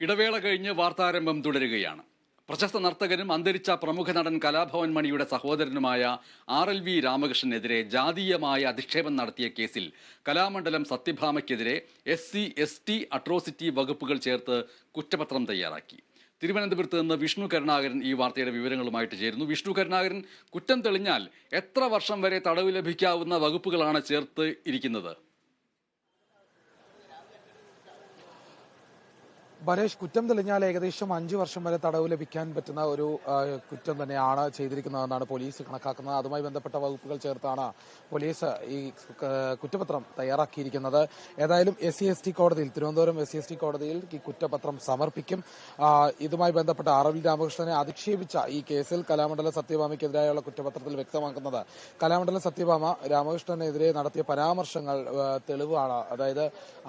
ഇടവേള കഴിഞ്ഞ് വാർത്താരംഭം തുടരുകയാണ്. പ്രശസ്ത നർത്തകനും അന്തരിച്ച പ്രമുഖ നടൻ കലാഭവൻ മണിയുടെ സഹോദരനുമായ ആർ എൽ വി രാമകൃഷ്ണനെതിരെ ജാതീയമായ അധിക്ഷേപം നടത്തിയ കേസിൽ Kalamandalam സത്യഭാമയ്ക്കെതിരെ S C S T atrocity വകുപ്പുകൾ ചേർത്ത് കുറ്റപത്രം തയ്യാറാക്കി. തിരുവനന്തപുരത്ത് നിന്ന് വിഷ്ണു കരുണാകരൻ ഈ വാർത്തയുടെ വിവരങ്ങളുമായിട്ട് ചേരുന്നു. വിഷ്ണു കരുണാകരൻ കുറ്റം തെളിഞ്ഞാൽ എത്ര വർഷം വരെ തടവ് ലഭിക്കാവുന്ന വകുപ്പുകളാണ് ചേർത്ത് ഇരിക്കുന്നത്? ബരേഷ് കുറ്റം തെളിഞ്ഞാൽ ഏകദേശം അഞ്ചു വർഷം വരെ തടവ് ലഭിക്കാൻ പറ്റുന്ന ഒരു കുറ്റം തന്നെയാണ് ചെയ്തിരിക്കുന്നതെന്നാണ് പോലീസ് കണക്കാക്കുന്നത്. അതുമായി ബന്ധപ്പെട്ട വകുപ്പുകൾ ചേർത്താണ് പോലീസ് ഈ കുറ്റപത്രം തയ്യാറാക്കിയിരിക്കുന്നത്. ഏതായാലും എസ് സി എസ് ടി കോടതിയിൽ Thiruvananthapuram S C S T കോടതിയിൽ ഈ കുറ്റപത്രം സമർപ്പിക്കും. ഇതുമായി ബന്ധപ്പെട്ട എൽ രാമകൃഷ്ണനെ അധിക്ഷേപിച്ച ഈ കേസിൽ കലാമണ്ഡല സത്യഭാമയ്ക്കെതിരായുള്ള കുറ്റപത്രത്തിൽ വ്യക്തമാക്കുന്നത്. കലാമണ്ഡല സത്യഭാമ രാമകൃഷ്ണനെതിരെ നടത്തിയ പരാമർശങ്ങൾ തെളിവാണ്. അതായത്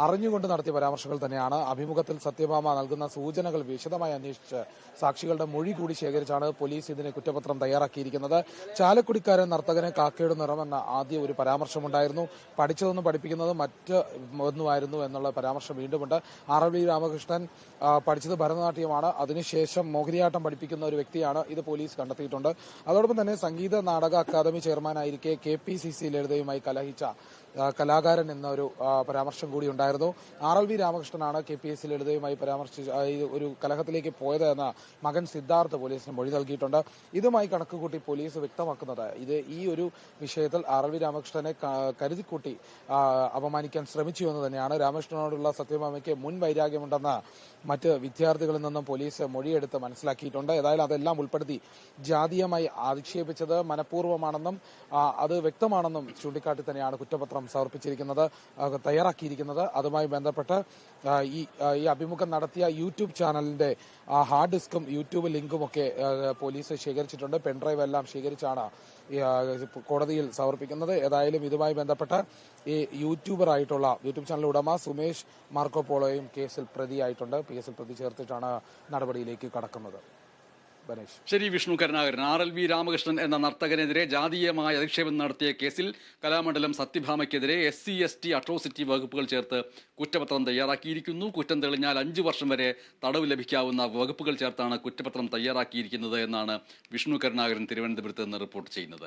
അറിഞ്ഞുകൊണ്ട് നടത്തിയ പരാമർശങ്ങൾ തന്നെയാണ്. അഭിമുഖത്തിൽ സത്യഭാമ നൽകുന്ന സൂചനകൾ വിശദമായി അന്വേഷിച്ച് സാക്ഷികളുടെ മൊഴി കൂടി ശേഖരിച്ചാണ് പോലീസ് ഇതിന് കുറ്റപത്രം തയ്യാറാക്കിയിരിക്കുന്നത്. ചാലക്കുടിക്കാരൻ നർത്തകനെ കാക്കയുടെ നിറമെന്ന ആദ്യ ഒരു പരാമർശമുണ്ടായിരുന്നു. പഠിച്ചതൊന്നും പഠിപ്പിക്കുന്നത് മറ്റ് ഒന്നുമായിരുന്നു എന്നുള്ള പരാമർശം വീണ്ടുമുണ്ട്. ആർ എൽ വി രാമകൃഷ്ണൻ പഠിച്ചത് ഭരതനാട്യമാണ്. അതിനുശേഷം മോഹിനിയാട്ടം പഠിപ്പിക്കുന്ന ഒരു വ്യക്തിയാണ് ഇത് പോലീസ് കണ്ടെത്തിയിട്ടുണ്ട്. അതോടൊപ്പം തന്നെ സംഗീത നാടക അക്കാദമി ചെയർമാനായിരിക്കെ കെ പി സി സി ലളിതയുമായി കലഹിച്ച കലാകാരൻ എന്നൊരു പരാമർശം കൂടി ഉണ്ടായിരുന്നു. ആർ എൽ വി രാമകൃഷ്ണനാണ് കെ പി എസ് സി ലളിതയുമായി പരാമർശിച്ച ഒരു കലഹത്തിലേക്ക് പോയത് എന്ന മകൻ സിദ്ധാർത്ഥ് പോലീസിന് മൊഴി നൽകിയിട്ടുണ്ട്. ഇതുമായി കണക്കുകൂട്ടി പോലീസ് വ്യക്തമാക്കുന്നത് ഇത് ഈ ഒരു വിഷയത്തിൽ ആർ എൽ വി രാമകൃഷ്ണനെ കരുതിക്കൂട്ടി അപമാനിക്കാൻ ശ്രമിച്ചു എന്ന് തന്നെയാണ്. രാമകൃഷ്ണനോടുള്ള സത്യഭാമയ്ക്ക് മുൻ വൈരാഗ്യമുണ്ടെന്ന് മറ്റ് വിദ്യാർത്ഥികളിൽ നിന്നും പോലീസ് മൊഴിയെടുത്ത് മനസ്സിലാക്കിയിട്ടുണ്ട്. ഏതായാലും അതെല്ലാം ഉൾപ്പെടുത്തി ജാതീയമായി അധിക്ഷേപിച്ചത് മനഃപൂർവമാണെന്നും അത് വ്യക്തമാണെന്നും ചൂണ്ടിക്കാട്ടി തന്നെയാണ് കുറ്റപത്രം സമർപ്പിച്ചിരിക്കുന്നത് തയ്യാറാക്കിയിരിക്കുന്നത്. അതുമായി ബന്ധപ്പെട്ട് ഈ അഭിമുഖം നടത്തിയ യൂട്യൂബ് ചാനലിന്റെ ഹാർഡ് ഡിസ്കും യൂട്യൂബ് ലിങ്കും ഒക്കെ പോലീസ് ശേഖരിച്ചിട്ടുണ്ട്. പെൻഡ്രൈവ് എല്ലാം ശേഖരിച്ചാണ് കോടതിയിൽ സമർപ്പിക്കുന്നത്. ഏതായാലും ഇതുമായി ബന്ധപ്പെട്ട് ഈ യൂട്യൂബർ ആയിട്ടുള്ള യൂട്യൂബ് ചാനൽ ഉടമ സുമേഷ് മാർക്കോപോളോയും കേസിൽ പ്രതിയായിട്ടുണ്ട്. കേസിൽ പ്രതി ചേർത്തിട്ടാണ് നടപടിയിലേക്ക് കടക്കുന്നത്. ശരി Vishnu Karunakaran. R. L. V. Ramakrishnan എന്ന നർത്തകനെതിരെ ജാതീയമായ അധിക്ഷേപം നടത്തിയ കേസിൽ Kalamandalam സത്യഭാമയ്ക്കെതിരെ S C S T atrocity വകുപ്പുകൾ ചേർത്ത് കുറ്റപത്രം തയ്യാറാക്കിയിരിക്കുന്നു. കുറ്റം തെളിഞ്ഞാൽ അഞ്ചു വർഷം വരെ തടവ് ലഭിക്കാവുന്ന വകുപ്പുകൾ ചേർത്താണ് കുറ്റപത്രം തയ്യാറാക്കിയിരിക്കുന്നത് എന്നാണ് വിഷ്ണു കരുണാകരൻ തിരുവനന്തപുരത്ത് നിന്ന് റിപ്പോർട്ട് ചെയ്യുന്നത്.